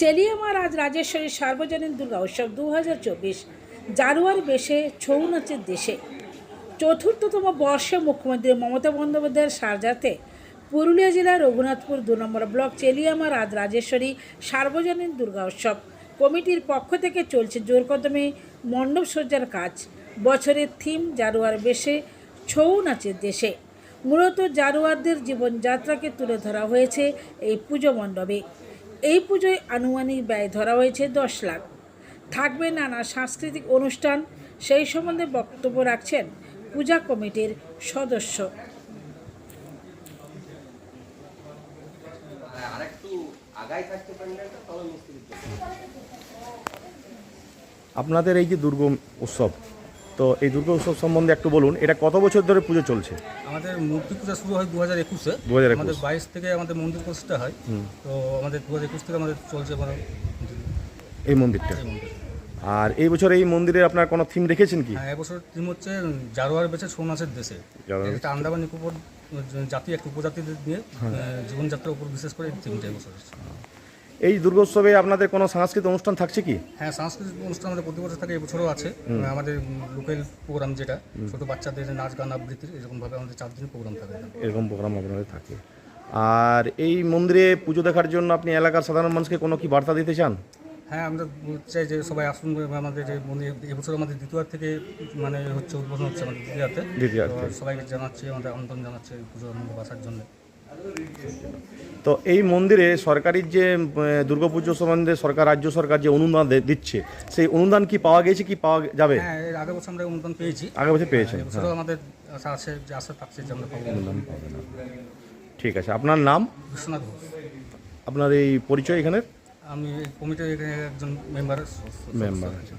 চেলিয়ামার আজ রাজেশ্বরী সার্বজনীন দুর্গা উৎসব দু হাজার চব্বিশ জানুয়ারি বেশে ছৌ নাচের দেশে। চতুর্থতম বর্ষে মুখ্যমন্ত্রী মমতা বন্দ্যোপাধ্যায়ের সারজাতে পুরুলিয়া জেলার রঘুনাথপুর দু নম্বর ব্লক চেলিয়ামার আজ রাজেশ্বরী সার্বজনীন দুর্গা উৎসব। কমিটির পক্ষ থেকে চলছে জোরকদমে মণ্ডপ সজ্জার কাজ। বছরের থিম জারুয়ার বেশে ছৌ নাচের দেশে। মূলত জারুয়ারদের জীবনযাত্রাকে তুলে ধরা হয়েছে এই পুজো মণ্ডপে। এই পুজোয় আনুমানিক ব্যয় ধরা হয়েছে দশ লাখ। থাকবে নানা সাংস্কৃতিক অনুষ্ঠান সেই সম্বন্ধে বক্তব্য রাখছেন পূজা কমিটির সদস্য। মিস্ত্রি আপনাদের এই যে দুর্গম উৎসব তো এই দুর্গা উৎসব সম্বন্ধে একটু বলুন এটা কত বছর ধরে পুজো চলছে? আমাদের মূর্তি পূজা শুরু হয় দু হাজার একুশে। 2021 আমাদের বাইশ থেকে আমাদের মন্দির প্রতিষ্ঠা হয়। তো আমাদের দু হাজার একুশ থেকে আমাদের চলছে এই মন্দিরটা? আর এই বছর এই মন্দিরে আপনার কোনো থিম রেখেছেন কি? হ্যাঁ এবছর থিম হচ্ছে জারোয়ার বেছে ছৌ নাচের দেশে। এটা আন্দামান নিকোবর জাতি একটা উপজাতিদের নিয়ে জীবনযাত্রার উপর বিশেষ করে এই থিমটা এবছর। এই দুর্গোৎসবে আপনাদের কোনো সাংস্কৃতিক অনুষ্ঠান থাকছে কি? হ্যাঁ সাংস্কৃতিক অনুষ্ঠান আমাদের প্রতি বছর থাকে এবছরও আছে। আমাদের লোকাল প্রোগ্রাম যেটা ছোট বাচ্চাদের নাচ গান আবৃত্তির এরকমভাবে আমাদের চার দিন প্রোগ্রাম থাকে। এরকম প্রোগ্রাম আপনাদের থাকে। আর এই মন্দিরে পুজো দেখার জন্য আপনি এলাকার সাধারণ মানুষকে কোনো কি বার্তা দিতে চান? হ্যাঁ আমরা চাই যে সবাই আসুন আমাদের যে মন্দির এবছর আমাদের দ্বিতীয়ার থেকে মানে হচ্ছে উদ্বোধন হচ্ছে আমাদের দ্বিতীয়াতে সবাইকে জানাচ্ছি আমাদের আমন্ত্রণ জানাচ্ছি পুজো মণ্ডপ আসার জন্য। তো এই মন্দিরে সরকারি যে দুর্গা পুজো সম্বন্ধে সরকার রাজ্য সরকার যে অনুদান দিচ্ছে সেই অনুদান কি পাওয়া গেছে কি পাওয়া যাবে? হ্যাঁ বছর আমরা অনুদান পেয়েছি। আগে বছর পেয়েছেন। আমাদের আশা আছে যে আশা থাকছে যে আমরা পাবো। অনুদান ঠিক আছে আপনার নাম? বিশ্বনাথ ঘোষ। আপনার এই পরিচয় এখানে আমি কমিটির এখানে একজন মেম্বার মেম্বার আছেন।